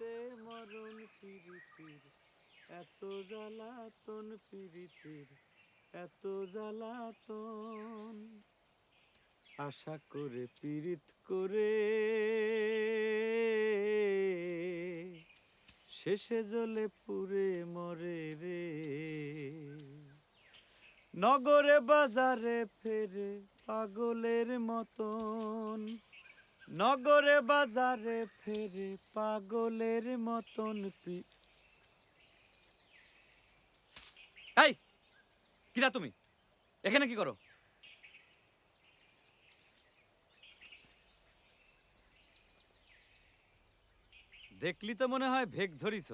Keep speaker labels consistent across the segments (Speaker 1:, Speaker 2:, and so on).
Speaker 1: পিরিতে মরণ পিরিতির এত জ্বালাতন পিরিতির এত জ্বালাতন। আশা করে, পীড়িত করে শেষে জলে পুরে মরে রে। নগরে বাজারে ফেরে পাগলের মতন নগরে বাজারে ফেরে পাগলের মতন পি-
Speaker 2: এই, কিরা তুমি? এখানে কি করো? দেখলি তো মনে হয় ভেগ ধরিস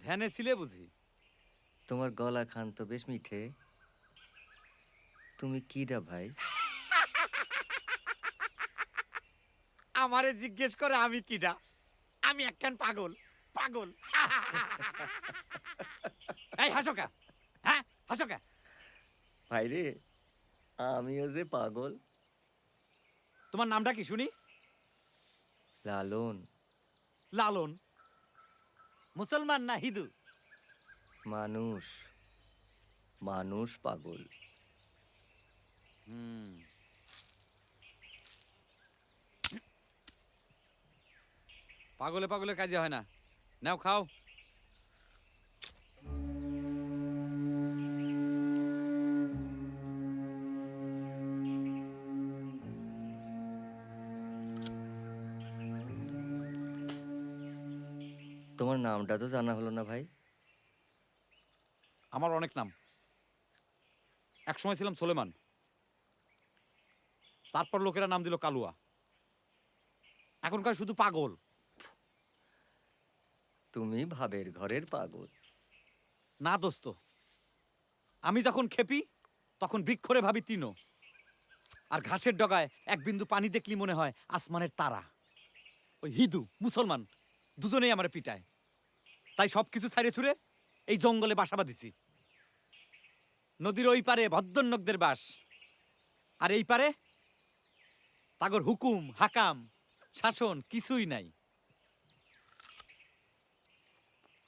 Speaker 2: ধ্যানে ছিলে বুঝি।
Speaker 3: তোমার গলা খান তো বেশ মিঠে। তুমি কিরা ভাই?
Speaker 2: আমারে জিজ্ঞেস করে আমি কিডা? আমি একখান পাগল পাগল। এই হাসোকা। হ্যাঁ হাসোকা।
Speaker 3: ভাই রে আমিও যে পাগল।
Speaker 2: তোমার নামটা কি শুনি?
Speaker 3: লালন।
Speaker 2: লালন। মুসলমান না হিন্দু?
Speaker 3: মানুষ। মানুষ পাগল।
Speaker 2: হুম। পাগলে পাগলে কাজে হয় না। নাও খাও।
Speaker 3: তোমার নামটা তো জানা হলো না ভাই।
Speaker 2: আমার অনেক নাম। এক সময় ছিলাম সোলেমান। তারপর লোকেরা নাম দিল কালুয়া। এখনকার শুধু পাগল।
Speaker 3: তুমি ভাবের ঘরের পাগল।
Speaker 2: না দোস্ত, আমি যখন খেপি, তখন বৃক্ষরে ভাবি তিনো। আর ঘাসের ডগায় এক বিন্দু পানি দেখলি মনে হয় আসমানের তারা। ওই হিন্দু, মুসলমান, দুজনেই আমার পিটায়। তাই সব কিছু ছাড়িয়ে ছুড়ে এই জঙ্গলে বাসা বাঁধিছি। নদীর ওই পারে ভদ্রন্নকদের বাস। আর এই পারে তাগর হুকুম, হাকাম, শাসন কিছুই নাই।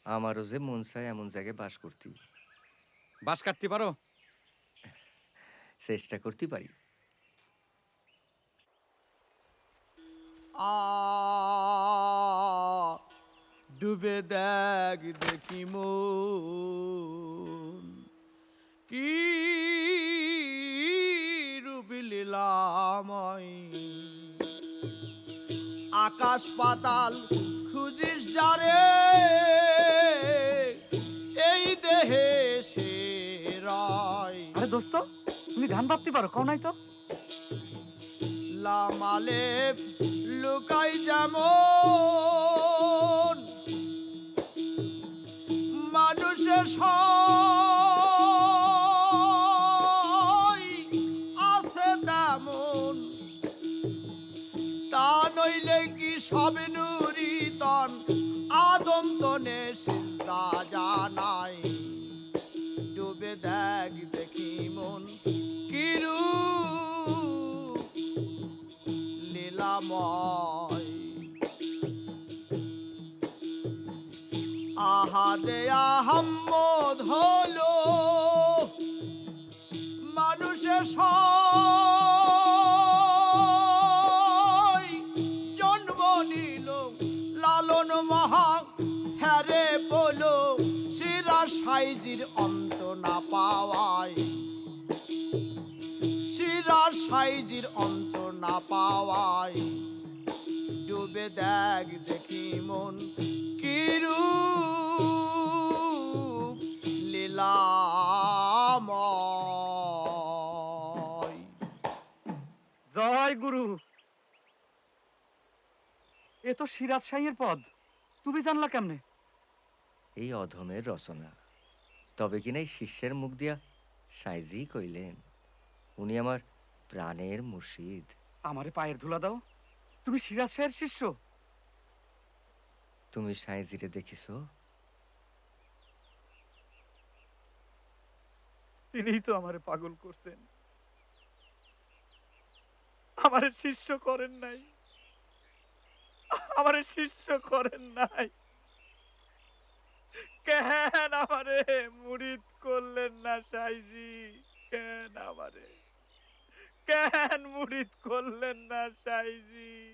Speaker 3: আমারও যে মন চায় এমন জায়গায় বাস করতি।
Speaker 2: বাস কাটতে পারো?
Speaker 3: চেষ্টা করতে পারি।
Speaker 1: আ ডুবে দেখ দেখি মন। কি রূপি লীলাময়। আকাশ পাতাল খুঁজিস যারে? এই দেহে সে রয়।
Speaker 4: আরে দোস্ত তুমি গান ভাবতে পারো কও নাই তো।
Speaker 1: লামালে লুকাই যেমন তা কি সব নুরি তন আদম তনে সিজদা জানাই। ডুবে দেখ দেখি মন কিরূপ লীলাময়। আহাদে আহম্মদ হলো মানুষের সয় সাইজির অন্ত না পাওয়ায়। শিরার সাইজির অন্ত না পাওয়ায়। ডুবে দেখ দেখি মন কিরু লীলাময়।
Speaker 4: জয় গুরু এ তো সিরাজ শাহের পদ। তুমি জানলা কেমনে?
Speaker 3: এই অধমের রচনা। তবে কিনা এই শিষ্যের মুখ দিয়া সাইজি কইলেন উনি আমার প্রাণের মুর্শিদ।
Speaker 4: আমারে পায়ের ধুলা দাও তুমি সিরাজ শাহের শিষ্য।
Speaker 3: তুমি সাইজিরে দেখিছ?
Speaker 4: তিনিই তো আমারে পাগল করতেন আমারে শিষ্য করেন নাই।
Speaker 5: আমারে শিষ্য করেন নাই। কেন আমারে মুরিদ করলেন না সাইজি। কেন আমারে? কেন মুরিদ করলেন না সাইজি?